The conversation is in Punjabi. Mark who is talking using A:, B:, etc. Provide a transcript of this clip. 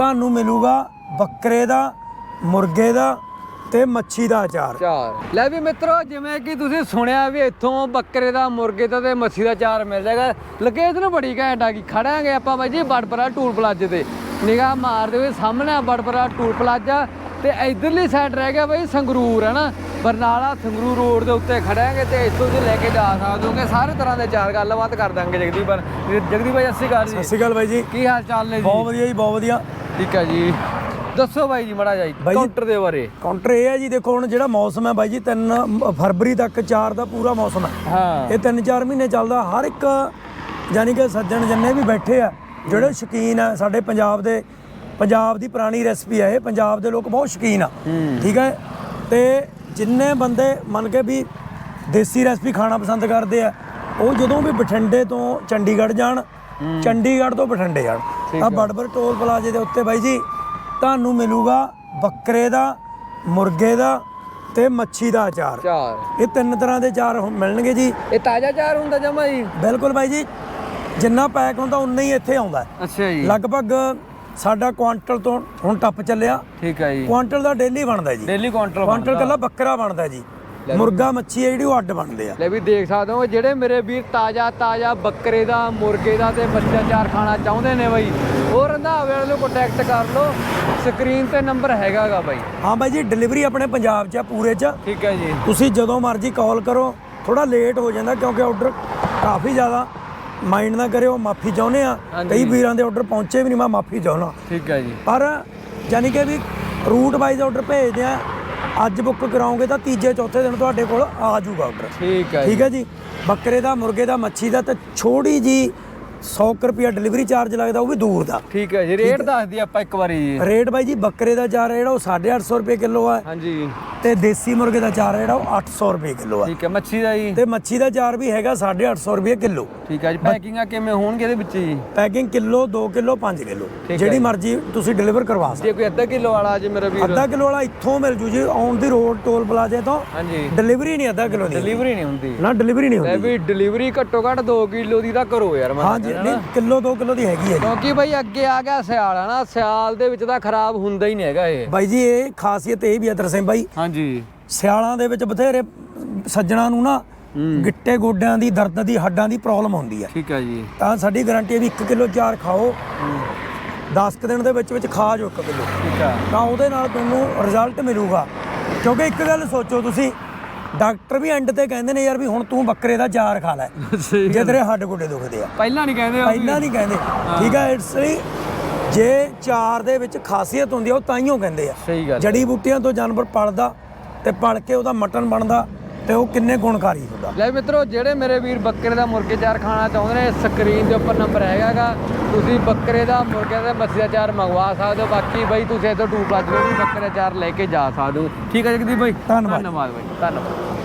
A: ਤੁਹਾਨੂੰ ਮਿਲੂਗਾ ਬੱਕਰੇ ਦਾ, ਮੁਰਗੇ ਦਾ ਤੇ ਮੱਛੀ ਦਾ ਅਚਾਰ।
B: ਚਾਰ। ਲੈ ਵੀ ਮਿੱਤਰੋ, ਜਿਵੇਂ ਕਿ ਤੁਸੀਂ ਸੁਣਿਆ ਵੀ ਇੱਥੋਂ ਬੱਕਰੇ ਦਾ, ਮੁਰਗੇ ਦਾ ਤੇ ਮੱਛੀ ਦਾ ਚਾਰ ਮਿਲ ਜਾਏਗਾ। ਲੱਗੇ ਇਹਨੂੰ ਬੜੀ ਘੈਂਟ ਆ ਗਈ ਖੜਾਂਗੇ ਆਪਾਂ ਬਾਈ ਜੀ, ਬੜਪਰਾ ਟੂਲ ਪਲਾਜ਼ੇ ਤੇ। ਨਿਗਾਹ ਮਾਰਦੇ ਹੋਏ ਸਾਹਮਣੇ ਆ ਬੜਪਰਾ ਟੂਲ ਪਲਾਜ਼ਾ। ਤੇ ਇਧਰਲੀ ਸਾਈਡ ਰਹਿ ਗਿਆ ਬਾਈ ਸੰਗਰੂਰ ਹੈ ਨਾ? ਬਰਨਾਲਾ ਸੰਗਰੂਰ ਰੋਡ ਦੇ ਉੱਤੇ ਖੜਾਂਗੇ ਤੇ ਇੱਥੋਂ ਦੀ ਲੈ ਕੇ ਜਾ ਸਕਦੇ ਸਾਰੇ ਤਰ੍ਹਾਂ ਦੇ ਚਾਰ ਗੱਲਬਾਤ ਕਰ ਦਾਂਗੇ ਜਗਦੀਪ ਪਰ ਜਗਦੀਪ ਭਾਈ ਸਤਿ ਸ਼੍ਰੀ ਅਕਾਲ
A: ਸਤਿ
B: ਜੀ
A: ਸ਼੍ਰੀ ਅਕਾਲ ਬਾਈ ਜੀ।
B: ਕੀ ਹਾਲ ਚਾਲ ਨੇ ਜੀ?
A: ਬਹੁਤ ਵਧੀਆ ਜੀ ਬਹੁਤ ਵਧੀਆ।
B: ਠੀਕ ਹੈ ਜੀ। ਦੱਸੋ ਬਾਈ ਜੀ ਮੜਾ ਜਾਈ
A: ਜੀ-
B: ਕਾਊਂਟਰ ਦੇ ਬਾਰੇ।
A: ਕਾਊਂਟਰ ਇਹ ਹੈ ਜੀ ਦੇਖੋ ਹੁਣ ਜਿਹੜਾ ਮੌਸਮ ਹੈ ਬਾਈ ਜੀ 3 ਫਰਵਰੀ ਤੱਕ ਚਾਰ ਦਾ ਪੂਰਾ ਮੌਸਮ ਹੈ।
B: ਹਾਂ।
A: ਇਹ 3-4 ਮਹੀਨੇ ਚੱਲਦਾ ਹਰ ਇੱਕ ਯਾਨੀ ਕਿ ਸੱਜਣ ਜਿੰਨੇ ਵੀ ਬੈਠੇ ਆ ਜਿਹੜੇ ਸ਼ੌਕੀਨ ਆ ਸਾਡੇ ਪੰਜਾਬ ਦੇ ਪੰਜਾਬ ਦੀ ਪੁਰਾਣੀ ਰੈਸਪੀ ਹੈ ਇਹ। ਪੰਜਾਬ ਦੇ ਲੋਕ ਬਹੁਤ ਸ਼ੌਕੀਨ ਆ। ਠੀਕ ਹੈ? ਤੇ ਜਿੰਨੇ ਬੰਦੇ ਮੰਨ ਕੇ ਵੀ ਦੇਸੀ ਰੈਸਪੀ ਖਾਣਾ ਪਸੰਦ ਕਰਦੇ ਆ ਉਹ ਜਦੋਂ ਵੀ ਬਠਿੰਡੇ ਤੋਂ ਚੰਡੀਗੜ੍ਹ ਜਾਣ ਚੰਡੀਗੜ੍ਹ ਤੋਂ ਬਠਿੰਡੇ ਜਾਣ। ਆ। ਬੜਬਰ ਟੋਲ ਪਲਾਜ਼ੇ ਦੇ ਉੱਤੇ ਬਾਈ ਜੀ ਤੁਹਾਨੂੰ ਮਿਲੂਗਾ ਬੱਕਰੇ ਦਾ ਮੁਰਗੇ ਦਾ ਤੇ ਮੱਛੀ ਦਾ ਅਚਾਰ।
B: ਚਾਰ।
A: ਇਹ ਤਿੰਨ ਤਰ੍ਹਾਂ ਦੇ ਚਾਰ ਹੁਣ ਮਿਲਣਗੇ ਜੀ।
B: ਇਹ ਤਾਜ਼ਾ ਚਾਰ ਹੁੰਦਾ ਜਮਾ ਜੀ
A: ਬਿਲਕੁਲ ਬਾਈ ਜੀ ਜਿੰਨਾ ਪੈਕ ਹੁੰਦਾ ਉਨਾ ਹੀ ਇੱਥੇ ਆਉਂਦਾ।
B: ਅੱਛਾ ਜੀ।
A: ਲਗਭਗ ਸਾਡਾ ਕੁਆਂਟਲ ਤੋਂ ਹੁਣ ਟੱਪ ਚੱਲਿਆ।
B: ਠੀਕ ਹੈ ਜੀ।
A: ਕੁਆਂਟਲ ਦਾ ਡੇਲੀ ਬਣਦਾ ਜੀ।
B: ਡੇਲੀ ਕਾਊਂਟਰ
A: ਕੁਆਂਟਲ ਕੱਲਾ ਬੱਕਰਾ ਬਣਦਾ ਜੀ। ਮੁਰਗਾ ਮੱਛੀ ਹੈ ਜਿਹੜੀ ਉਹ ਅੱਡ ਬਣਦੇ ਆ।
B: ਲੈ ਵੀ ਦੇਖ ਸਕਦੇ ਹੋ ਜਿਹੜੇ ਮੇਰੇ ਵੀਰ ਤਾਜ਼ਾ ਤਾਜ਼ਾ ਬੱਕਰੇ ਦਾ ਮੁਰਗੇ ਦਾ ਤੇ ਮੱਛੀ ਚਾਰ ਖਾਣਾ ਚਾਹੁੰਦੇ ਨੇ ਬਾਈ ਉਹ ਰੰਧਾਵੇ ਵਾਲੇ ਨੂੰ ਕੰਟੈਕਟ ਕਰ ਲਓ। ਸਕਰੀਨ ਤੇ ਨੰਬਰ ਹੈਗਾਗਾ ਬਾਈ।
A: ਹਾਂ ਬਾਈ ਜੀ ਡਿਲੀਵਰੀ ਆਪਣੇ ਪੰਜਾਬ 'ਚ ਆ ਪੂਰੇ 'ਚ।
B: ਠੀਕ ਹੈ ਜੀ।
A: ਤੁਸੀਂ ਜਦੋਂ ਮਰਜ਼ੀ ਕਾਲ ਕਰੋ। ਥੋੜਾ ਲੇਟ ਹੋ ਜਾਂਦਾ ਕਿਉਂਕਿ ਆਰਡਰ ਕਾਫੀ ਜ਼ਿਆਦਾ। ਮਾਈਂਡ ਨਾ ਕਰਿਓ ਮਾਫੀ ਚਾਹੁੰਦੇ ਆ। ਕਈ ਵੀਰਾਂ ਦੇ ਆਰਡਰ ਪਹੁੰਚੇ ਵੀ ਨਹੀਂ ਮੈਂ ਮਾਫੀ ਚਾਹੁੰਦਾ।
B: ਠੀਕ ਹੈ ਜੀ।
A: ਪਰ ਯਾਨੀ ਕਿ ਵੀ ਰੂਟ ਵਾਈਜ਼ ਆਰਡਰ ਭੇਜਦੇ ਆ ਅੱਜ ਬੁੱਕ ਕਰਾਓਗੇ ਤਾਂ ਤੀਜੇ ਚੌਥੇ ਦਿਨ ਤੁਹਾਡੇ ਕੋਲ ਆ ਜਾਊਗਾ ਆਰਡਰ
B: ਠੀਕ ਹੈ ਜੀ
A: ਠੀਕ ਹੈ ਜੀ। ਬੱਕਰੇ ਦਾ ਮੁਰਗੇ ਦਾ ਮੱਛੀ ਦਾ ਤੇ ਛੋੜੀ ਜੀ 100 ਰੁਪਿਆ ਡਿਲੀਵਰੀ ਚਾਰਜ ਲੱਗਦਾ ਉਹ ਵੀ ਦੂਰ ਦਾ।
B: ਠੀਕ ਹੈ ਜੀ ਰੇਟ ਦੱਸ ਦੀ ਆਪਾਂ ਇੱਕ ਵਾਰੀ। ਜੀ
A: ਰੇਟ ਬਾਈ ਜੀ ਬੱਕਰੇ ਦਾ ਚਾਰ ਜਿਹੜਾ ਉਹ 850 ਰੁਪਏ ਕਿਲੋ ਆ।
B: ਹਾਂਜੀ।
A: ਤੇ ਦੇਸੀ ਮੁਰਗੇ ਦਾ ਚਾਰ ਜਿਹੜਾ ਉਹ 800 ਰੁਪਏ ਕਿਲੋ ਆ।
B: ਠੀਕ ਹੈ ਮੱਛੀ ਦਾ ਜੀ?
A: ਤੇ ਮੱਛੀ ਦਾ ਚਾਰ ਵੀ ਹੈਗਾ 850 ਰੁਪਏ ਕਿਲੋ।
B: ਠੀਕ ਹੈ ਜੀ ਪੈਕਿੰਗਾਂ ਕਿਵੇਂ ਹੋਣਗੇ ਇਹਦੇ ਵਿੱਚ ਜੀ?
A: Packing kilo 2 kilo 5 kilo. ਜਿਹੜੀ ਮਰਜ਼ੀ ਤੁਸੀਂ ਡਿਲੀਵਰ ਕਰਵਾ ਸਕਦੇ
B: ਜੇ ਕੋਈ ਅੱਧਾ ਕਿਲੋ ਵਾਲਾ ਅੱਜ ਮੇਰਾ ਵੀਰ
A: ਅੱਧਾ ਕਿਲੋ ਵਾਲਾ ਇੱਥੋਂ ਮਿਲ ਜੂ ਜੀ ਔਨ ਦੀ ਰੋਡ ਟੋਲ ਪਲਾਜ਼ੇ ਤੋਂ।
B: ਹਾਂਜੀ।
A: ਡਿਲੀਵਰੀ ਨਹੀਂ ਅੱਧਾ ਕਿਲੋ ਦੀ
B: ਡਿਲੀਵਰੀ ਨਹੀਂ ਹੁੰਦੀ।
A: ਨਾ ਡਿਲੀਵਰੀ ਨਹੀਂ ਹੁੰਦੀ।
B: ਵੀ ਡਿਲੀਵਰੀ ਘੱਟੋ ਘੱਟ 2 ਕਿਲੋ ਦੀ ਤਾਂ ਕਰੋ ਯਾਰ ਮੈਂ
A: ਹਾਂ ਜੀ ਨਹੀਂ ਕਿਲੋ 2 ਕਿਲੋ ਦੀ ਹੈਗੀ ਹੈ ਜੀ।
B: ਕਿਉਂਕਿ ਬਈ ਅੱਗੇ ਆ ਗਿਆ ਸਿਆਲ ਹੈ ਨਾ? ਸਿਆਲ ਦੇ ਵਿੱਚ ਤਾਂ ਖਰਾਬ ਹੁੰਦਾ ਹੀ ਨਹੀਂ ਹੈਗਾ ਇਹ।
A: ਬਾਈ ਜੀ ਇਹ ਖਾਸੀਅਤ ਇਹ ਵੀ ਹੈ ਤਰਸੇਮ ਬਾਈ
B: ਹਾਂਜੀ।
A: ਸਿਆਲਾਂ ਦੇ ਵਿੱਚ ਬਥੇਰੇ ਸੱਜਣਾ ਨੂੰ ਨਾ ਗਿੱਟੇ ਗੋਡਿਆਂ ਦੀ ਦਰਦ ਦੀ ਹੱਡਾਂ ਦੀ ਪ੍ਰੋਬਲਮ ਹੁੰਦੀ ਹੈ
B: ਠੀਕ ਹੈ ਜੀ।
A: ਤਾਂ ਸਾਡੀ ਗਾਰੰਟੀ ਹੈ ਵੀ 1 ਕਿਲੋ ਚਾਰ ਖਾਓ। 10 ਕੁ ਦਿਨ ਦੇ ਵਿੱਚ ਵਿੱਚ ਖਾ ਜੋ 1 ਕਿਲੋ।
B: ਠੀਕ ਹੈ
A: ਤਾਂ ਉਹਦੇ ਨਾਲ ਤੁਹਾਨੂੰ ਰਿਜ਼ਲਟ ਮਿਲੂਗਾ। ਕਿਉਂਕਿ ਇੱਕ ਗੱਲ ਸੋਚੋ ਤੁਸੀਂ ਡਾਕਟਰ ਵੀ ਐਂਡ ਤੇ ਕਹਿੰਦੇ ਨੇ ਯਾਰ ਵੀ ਹੁਣ ਤੂੰ ਬੱਕਰੇ ਦਾ ਚਾਰ ਖਾ ਲੈ। ਜੇ ਤੇਰੇ ਹੱਡ ਗੋਡੇ ਦੁਖਦੇ ਆ।
B: ਪਹਿਲਾਂ ਨਹੀਂ ਕਹਿੰਦੇ।
A: ਪਹਿਲਾਂ ਨਹੀਂ ਕਹਿੰਦੇ। ਠੀਕ ਹੈ ਇਟਸ ਲਈ ਜੇ ਚਾਰ ਦੇ ਵਿੱਚ ਖਾਸੀਅਤ ਹੁੰਦੀ ਆ ਉਹ ਤਾਈਓ ਕਹਿੰਦੇ ਆ।
B: ਸਹੀ ਗੱਲ
A: ਜੜੀ ਬੂਟੀਆਂ ਤੋਂ ਜਾਨਵਰ ਪਲਦਾ ਤੇ ਪਲ ਕੇ ਉਹਦਾ ਮਟਨ ਬਣਦਾ ਤੇ ਉਹ ਕਿੰਨੇ ਗੁਣਕਾਰੀ ਹੁੰਦਾ।
B: ਲੈ ਮਿੱਤਰੋ ਜਿਹੜੇ ਮੇਰੇ ਵੀਰ ਬੱਕਰੇ ਦਾ ਮੁਰਗੇ ਚਾਰ ਖਾਣਾ ਚਾਹੁੰਦੇ ਨੇ ਸਕਰੀਨ ਦੇ ਉੱਪਰ ਨੰਬਰ ਹੈਗਾਗਾ। ਤੁਸੀਂ ਬੱਕਰੇ ਦਾ ਮੁਰਗੇ ਦਾ ਮੱਛੀ ਦਾ ਚਾਰ ਮੰਗਵਾ ਸਕਦੇ ਹੋ। ਬਾਕੀ ਬਾਈ ਤੁਸੀਂ ਇੱਥੋਂ ਟੂ ਪਲਾਜ ਵੀ ਬੱਕਰੇ ਚਾਰ ਲੈ ਕੇ ਜਾ ਸਕਦੇ ਹੋ। ਠੀਕ ਹੈ ਜਗਦੀਪ ਬਾਈ?
A: ਧੰਨਵਾਦ।
B: ਧੰਨਵਾਦ ਬਾਈ ਧੰਨਵਾਦ।